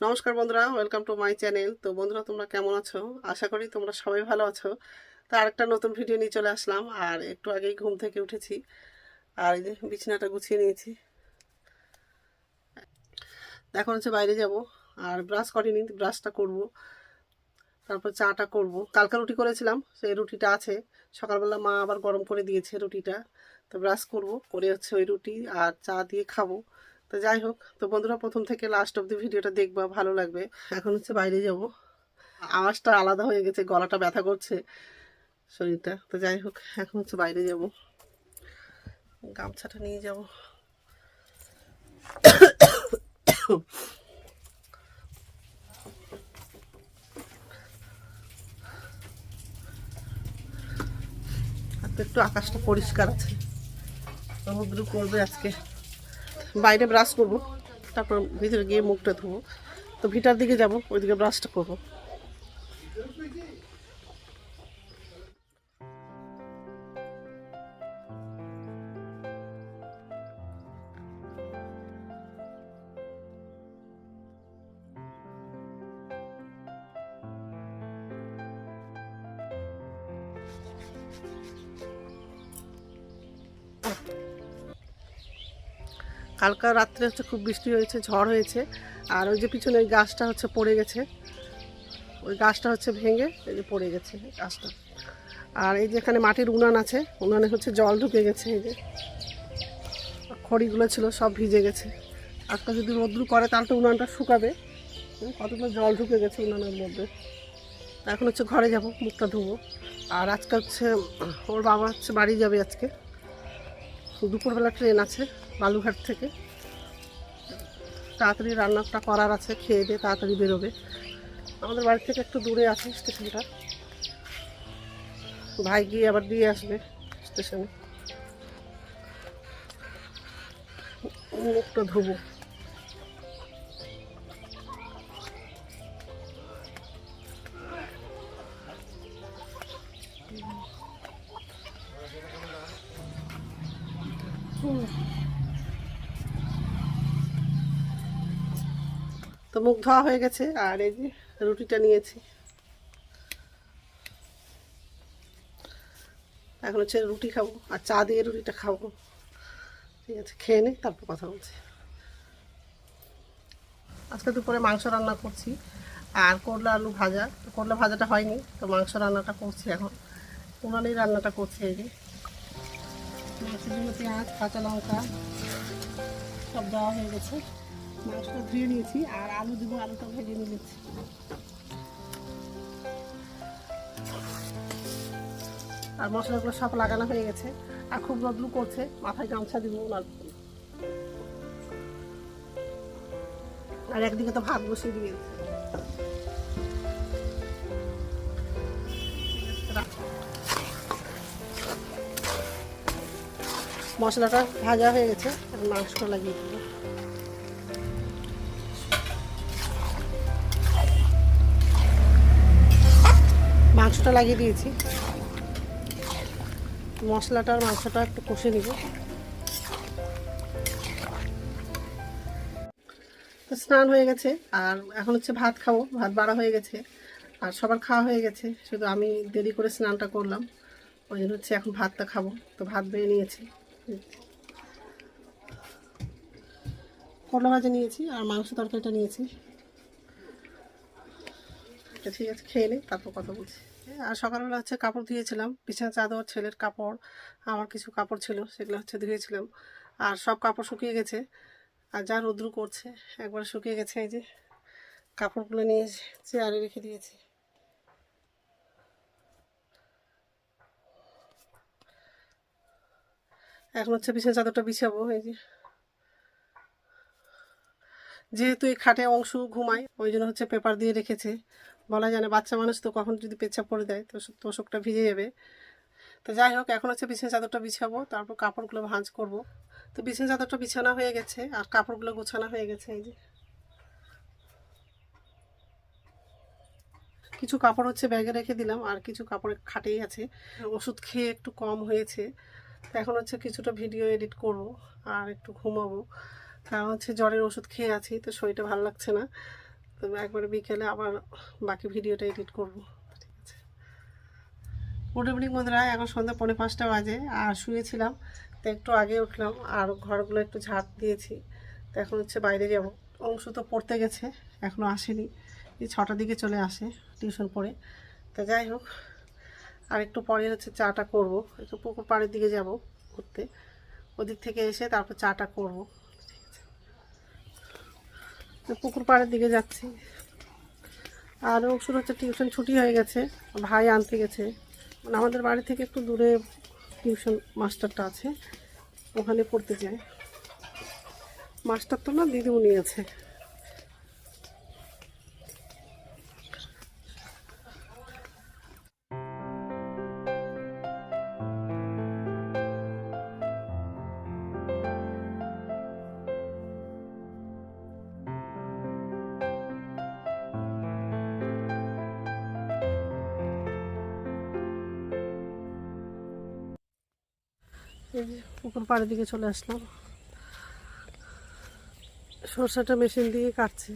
নমস্কার বন্ধুরা welcome to my channel তো বন্ধুরা, তোমরা কেমন আছো? আশা করি তোমরা সবাই ভালো আছো। তো আরেকটা নতুন ভিডিও নিয়ে চলে আসলাম, আর একটু আগেই ঘুম থেকে উঠেছি। আর এই যে বিছানাটা গুছিয়ে নিয়েছি। এখন হচ্ছে বাইরে যাব, আর ব্রাশ করিনি ব্রাশটা করব। তারপর চাটা করব। কালকা রুটি করেছিলাম, সেই রুটিটা আছে। সকালবেলা মা আবার গরম করে দিয়েছে রুটিটা। তো ব্রাশ করব, করে হচ্ছে ওই রুটি আর চা দিয়ে খাব। তো যাই হোক, তো বন্ধুরা প্রথম থেকে লাস্ট অব্দি ভিডিওটা দেখবা, ভালো লাগবে। এখন হচ্ছে বাইরে যাব। আওয়াজটা আলাদা হয়ে গেছে, গলাটা ব্যথা করছে শরীরটা। তো যাই হোক, এখন হচ্ছে বাইরে যাব। গামছাটা নিয়ে যাব। একটু আকাশটা পরিষ্কার আছে। সমুদ্র করবে আজকে। বাইরে ব্রাশ করব, তারপর ভিতরে গিয়ে মুখটা ধোবো। তো ভিটার দিকে যাব, ওইদিকে ব্রাশটা করব। কালকা রাত্রে হচ্ছে খুব বৃষ্টি হয়েছে, ঝড় হয়েছে। আর ওই যে পিছনে ওই গাছটা হচ্ছে পড়ে গেছে। ওই গাছটা হচ্ছে ভেঙে এই যে পড়ে গেছে গাছটা। আর এই যে এখানে মাটির উনান আছে, উনানে হচ্ছে জল ঢুকে গেছে এই যে। খড়িগুলো ছিল, সব ভিজে গেছে। আজকে যদি রোদ্রু করে, তাহলে তো উনানটা শুকাবে। কতগুলো জল ঢুকে গেছে উনানের মধ্যে। এখন হচ্ছে ঘরে যাব, মুখটা ধুবো। আর আজকে হচ্ছে, ওর বাবা হচ্ছে বাড়ি যাবে আজকে। দুপুরবেলা ট্রেন আছে বালুঘাট থেকে। তাড়াতাড়ি রান্নাটা করার আছে, খেয়ে দিয়ে তাড়াতাড়ি বেরোবে। আমাদের বাড়ি থেকে একটু দূরে আছে স্টেশনটা। ভাই গিয়ে আবার দিয়ে আসবে স্টেশনে। মুখটা ধোবো। তো মুখ ধোয়া হয়ে গেছে, আর এই যে রুটিটা নিয়েছি। এখন হচ্ছে রুটি খাব, আর চা দিয়ে রুটিটা খাব। ঠিক আছে, খেয়ে নিই তারপর কথা বলছি। আজকে দুপুরে মাংস রান্না করছি, আর করলা আলু ভাজা। করলা ভাজাটা হয়নি, তো মাংস রান্নাটা করছি এখন। উনানেই রান্নাটা করছি এই যে। মাছের জন্য পেঁয়াজ কাঁচা লঙ্কা, সব দেওয়া হয়ে গেছে। মাংসটা ধুয়ে নিয়েছি আর আলু দিব, আলুটা ভেজে নিয়েছি। আর মশলাগুলো সব লাগানো হয়ে গেছে। আর খুব রোদ্রু করছে, মাথায় গামছা দিব ওনার আর একদিকে তো ভাত বসিয়ে দিয়েছে। মশলাটা ভাজা হয়ে গেছে, আর মাংসটা লাগিয়ে দেবো। মাংসটা লাগিয়ে দিয়েছি। মশলাটা মাংসটা একটু কষে নিব। স্নান হয়ে গেছে, আর এখন হচ্ছে ভাত খাব। ভাত বাড়া হয়ে গেছে, আর সবার খাওয়া হয়ে গেছে, শুধু আমি দেরি করে স্নানটা করলাম। ওই জন্য হচ্ছে এখন ভাতটা খাব। তো ভাত বেড়ে নিয়েছি। করলা ভাজা নিয়েছি আর মাংস তরকারিটা নিয়েছি। ঠিক আছে, খেয়ে নিই তারপর কথা বলছি। আর সকালবেলা হচ্ছে কাপড় ধুয়েছিলাম, বিছানা চাদর, ছেলের কাপড়, আমার কিছু কাপড় ছিল, সেগুলো হচ্ছে ধুয়েছিলাম। আর সব কাপড় শুকিয়ে গেছে, আর যা রৌদ্র করছে, একবার শুকিয়ে গেছে, এই যে কাপড়গুলো নিয়ে চেয়ারে রেখে দিয়েছি। এখন হচ্ছে বিছানা চাদরটা বিছাবো, এই যে। যেহেতু এই খাটে অংশ ঘুমায়, ওই জন্য হচ্ছে পেপার দিয়ে রেখেছে। বলা যায় না, বাচ্চা মানুষ তো কখন যদি পেচ্ছাপ পড়ে দেয়, তো তোষকটা ভিজে যাবে। তো যাই হোক, এখন হচ্ছে বিছানা চাদরটা বিছাবো, তারপর কাপড়গুলো ভাঁজ করব। তো বিছানা চাদরটা বিছানা হয়ে গেছে, আর কাপড়গুলো গোছানো হয়ে গেছে, এই যে। কিছু কাপড় হচ্ছে ব্যাগে রেখে দিলাম, আর কিছু কাপড় খাটেই আছে। ওষুধ খেয়ে একটু কম হয়েছে। এখন হচ্ছে কিছুটা ভিডিও এডিট করব আর একটু ঘুমাবো। কারণ হচ্ছে জ্বরের ওষুধ খেয়ে আছি, তো শরীরটা ভালো লাগছে না। তো একবারে বিকেলে আবার বাকি ভিডিওটা এডিট করব। ঠিক আছে? গুড ইভিনিং বন্ধুরা, এখন সন্ধ্যা পৌনে পাঁচটা বাজে আর শুয়েছিলাম, তো একটু আগে উঠলাম আর ঘরগুলো একটু ঝাড় দিয়েছি। তো এখন হচ্ছে বাইরে যাব। অংশ তো পড়তে গেছে এখনও আসেনি। এই ছটার দিকে চলে আসে টিউশন পড়ে। তো যাই হোক আর একটু পরে হচ্ছে চাটা করব। একটু পুকুর পাড়ের দিকে যাব ঘুরতে। ওদিক থেকে এসে তারপর চাটা করব। পুকুর পাড়ের দিকে যাচ্ছি। আর অংশুর হচ্ছে টিউশন ছুটি হয়ে গেছে। ভাই আনতে গেছে। মানে আমাদের বাড়ি থেকে একটু দূরে টিউশন মাস্টারটা আছে। ওখানে পড়তে যায়। মাস্টার তো না দিদিমণি আছে। এই যে পুকুর পাড়ের দিকে চলে আসলাম। সরষাটা মেশিন দিয়ে কাটছে।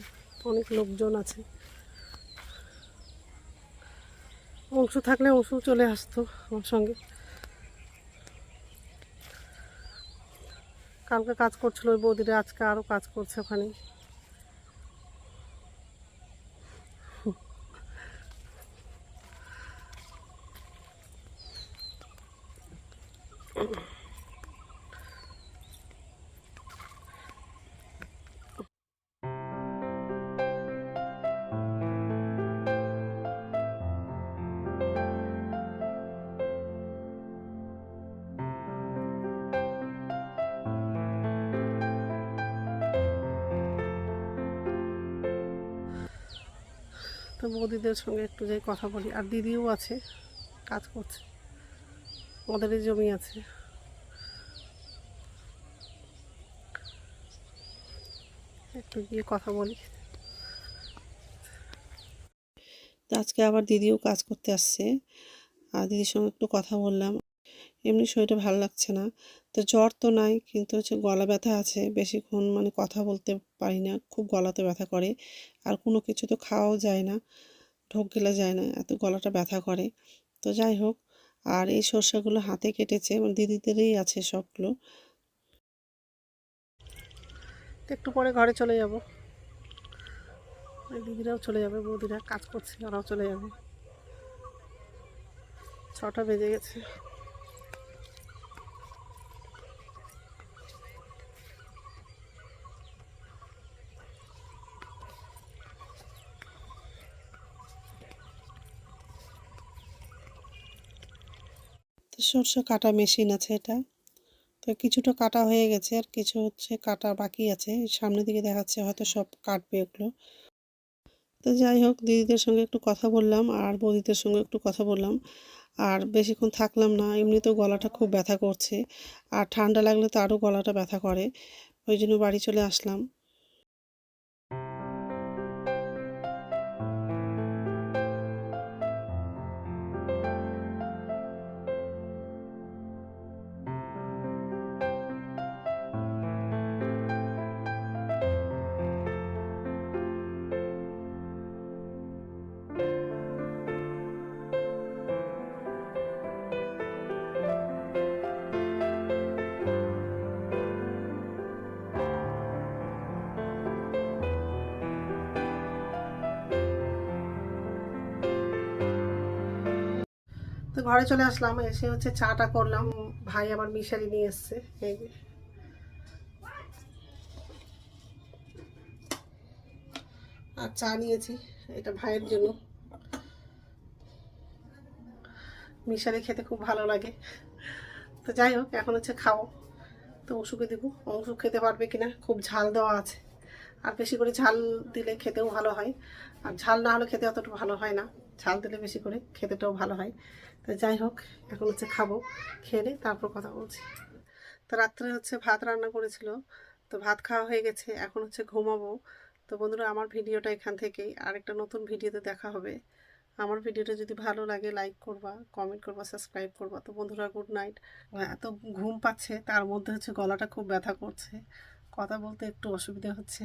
অনেক লোকজন আছে। অংশ থাকলে অংশ চলে আসতো আমার সঙ্গে। কালকে কাজ করছিল ওই বৌদিরা, আজকে আরও কাজ করছে ওখানে। তো বৌদিদের সঙ্গে একটু যাই কথা বলি। আর দিদিও আছে, কাজ করছে। ওদেরই জমি আছে। একটু গিয়ে কথা বলি। তো আজকে আবার দিদিও কাজ করতে আসছে। আর দিদির সঙ্গে একটু কথা বললাম। এমনি শরীরটা ভালো লাগছে না। তো জ্বর তো নাই, কিন্তু হচ্ছে গলা ব্যথা আছে। বেশিক্ষণ মানে কথা বলতে পারি না, খুব গলাতে ব্যথা করে। আর কোনো কিছু তো খাওয়াও যায় না, ঢোক গেলে যায় না, এত গলাটা ব্যথা করে। তো যাই হোক, আর এই সর্ষেগুলো হাতে কেটেছে মানে দিদিদেরই আছে সবগুলো। একটু পরে ঘরে চলে যাব। দিদিরাও চলে যাবে, বৌদিরা কাজ করছে, ওরাও চলে যাবে। ছটা বেজে গেছে। সরষে কাটা মেশিন আছে এটা। তো কিছুটা কাটা হয়ে গেছে আর কিছু হচ্ছে কাটা বাকি আছে। সামনের দিকে দেখাচ্ছে হয়তো সব কাটবে এগুলো তো যাই হোক, দিদিদের সঙ্গে একটু কথা বললাম আর বৌদিদের সঙ্গে একটু কথা বললাম। আর বেশিক্ষণ থাকলাম না, এমনিতেও গলাটা খুব ব্যথা করছে। আর ঠান্ডা লাগলে তো আরও গলাটা ব্যথা করে। ওই জন্য বাড়ি চলে আসলাম। তো ঘরে চলে আসলাম, এসে হচ্ছে চাটা করলাম, ভাই আমার মিশারি নিয়ে এসছে, এই যে। আর চা নিয়েছি, এটা ভাইয়ের জন্য। মিশারি খেতে খুব ভালো লাগে। তো যাই হোক, এখন হচ্ছে খাও তো অংশুকে দেবো। অংশু খেতে পারবে কিনা, খুব ঝাল দেওয়া আছে। আর বেশি করে ঝাল দিলে খেতেও ভালো হয়। আর ঝাল না হলে খেতে অতটা ভালো হয় না। ঝাল দিলে বেশি করে খেতেটাও ভালো হয়। তো যাই হোক, এখন হচ্ছে খাব, খেয়ে তারপর কথা বলছি। তো রাত্রে হচ্ছে ভাত রান্না করেছিল, তো ভাত খাওয়া হয়ে গেছে, এখন হচ্ছে ঘুমাবো। তো বন্ধুরা, আমার ভিডিওটা এখান থেকেই, আরেকটা নতুন ভিডিওতে দেখা হবে। আমার ভিডিওটা যদি ভালো লাগে লাইক করবা কমেন্ট করবা সাবস্ক্রাইব করবা। তো বন্ধুরা গুড নাইট এত ঘুম পাচ্ছে, তার মধ্যে হচ্ছে গলাটা খুব ব্যথা করছে। কথা বলতে একটু অসুবিধা হচ্ছে।